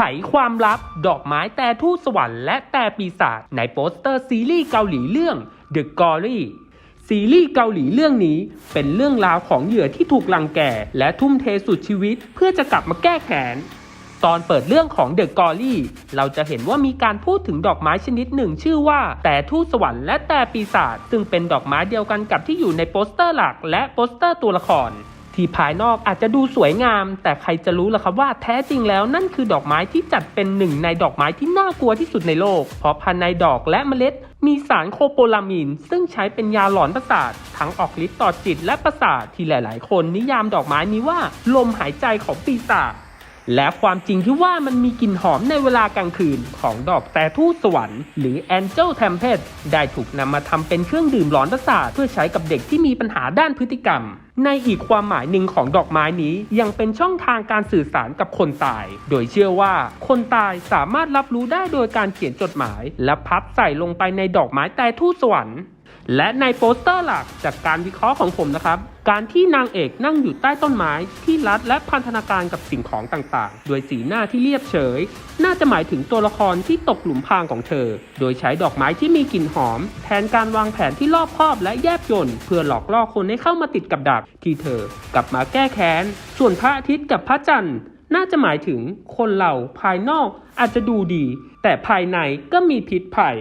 ไขความลับ ดอกไม้แต่ทูตสวรรค์และแต่ปีศาจในโปสเตอร์ซีรีส์เกาหลีเรื่อง The Gory ซีรีส์เกาหลีเรื่องนี้เป็นเรื่องราวของเหยื่อที่ถูกลังแกและทุ่มเทสุดชีวิตเพื่อจะกลับมาแก้แค้นตอนเปิดเรื่องของเดอะกอรี่เราจะเห็นว่ามีการพูดถึงดอกไม้ชนิดหนึ่งชื่อว่า แต่ทูตสวรรค์และแต่ปีศาจซึ่งเป็นดอกไม้เดียวกันกับที่อยู่ในโปสเตอร์หลักและโปสเตอร์ตัวละคร ที่ภายนอกอาจจะดูสวยงาม แต่ใครจะรู้ล่ะครับว่าแท้จริงแล้วนั่นคือดอกไม้ที่จัดเป็นหนึ่งในดอกไม้ที่น่ากลัวที่สุดในโลก เพราะภายในดอกและเมล็ด มีสารโคโปลามีน ซึ่งใช้เป็นยาหลอนประสาท ทั้งออกฤทธิ์ต่อจิตและประสาทที่หลาย ๆ คนนิยามดอกไม้นี้ว่า ลมหายใจของปีศาจ และความจริงที่ว่ามันมีกลิ่นหอมในเวลากลางคืนของดอกแต่ทูสวรรค์หรือ Angel Tempest ได้ถูกนำมาทำเป็นเครื่องดื่มหลอนประสาทเพื่อใช้กับเด็กที่มีปัญหาด้านพฤติกรรม ในอีกความหมายหนึ่งของดอกไม้นี้ยังเป็นช่องทางการสื่อสารกับคนตาย โดยเชื่อว่าคนตายสามารถรับรู้ได้โดยการเขียนจดหมาย และพับใส่ลงไปในดอกไม้แต่ทูตสวรรค์ และในโปสเตอร์หลักจากการวิเคราะห์ของผมนะครับ การที่นางเอกนั่งอยู่ใต้ต้นไม้ที่รัดและพันธนาการกับสิ่งของต่างๆ โดยสีหน้าที่เรียบเฉย น่าจะหมายถึงตัวละครที่ตกหลุมพรางของเธอ โดยใช้ดอกไม้ที่มีกลิ่นหอม แทนการวางแผนที่รอบคอบและแยบยลเพื่อหลอกล่อคนให้เข้ามาติดกับดักที่เธอกลับมาแก้แค้น ส่วนพระอาทิตย์กับพระจันทร์น่าจะหมายถึงคนเราภายนอกอาจจะดูดี แต่ภายในก็มีพิษภัย